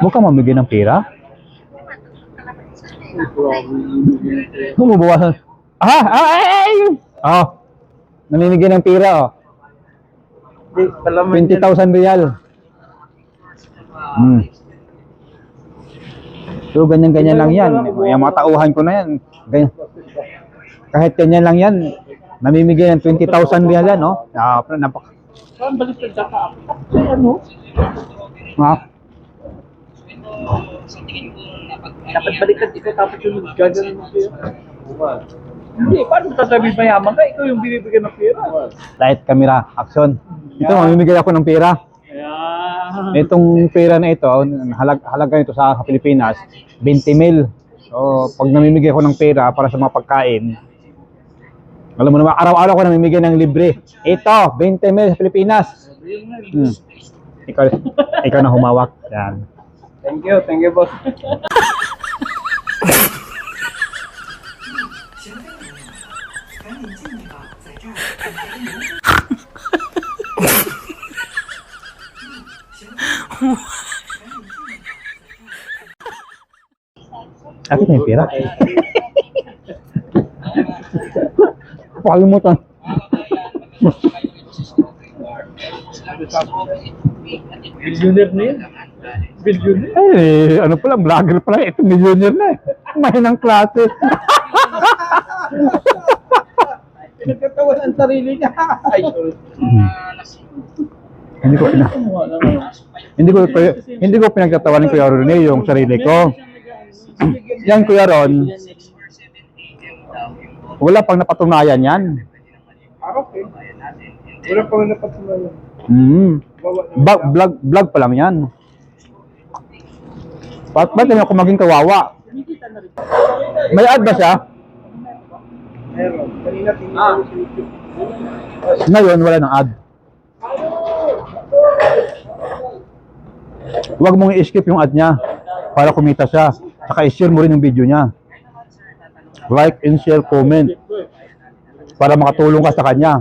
Huwag kang mamigay ng pera. Bumubawasan. Ah! Ah! Ay! Oh. Namimigay ng pera, oh. Hindi, palaman 20,000 real. Hmm. So, ganyan-ganyan lang yan. Yung mga tauhan ko na yan. Ganyan. Kahit ganyan lang yan, namimigay ng 20,000 real yan, no? Ah, napak... Saan balik ka ka? Ay, ano? Ah, Dapat balikan ikaw tapos yung gagawin mo pera. Hindi, paano mo sasabihin mayaman ka? Ikaw yung binibigyan ng pera. light camera, action. Ito, mamimigay ako ng pera. Itong pera na ito, halag, halaga nito sa Pilipinas, 20 mil. So, pag namimigay ako ng pera para sa mga pagkain, alam mo naman, araw-araw ko namimigay ng libre. Ito, 20 mil sa Pilipinas. Hmm. Ikaw, ikaw na humawak. Yan. Thank you, thank you boss. Akin na yung pera. Pakalimutan. Billionaire na yun. Billionaire. Eh, ano pala, vlogger pala. Ito, millionaire na eh. Mahinang klase. Pinagkatawan ang sarili niya. Hindi ko pina, hindi ko hindi ko pinagtatawanan Kuya Ron yung sarili ko. Yan Kuya Ron, wala pang napatunayan yan. Ah, okay. Wala pa nga napatunayan. Mm. Vlog, vlog, vlog pa lang yan. Ba't ba't ako maging kawawa? May ad ba siya? Meron. Kanina tingnan ko sa YouTube. Ngayon, wala ng ad. Huwag mong i-skip yung ad niya para kumita siya. Saka i-share mo rin yung video niya. Like and share, comment para makatulong ka sa kanya.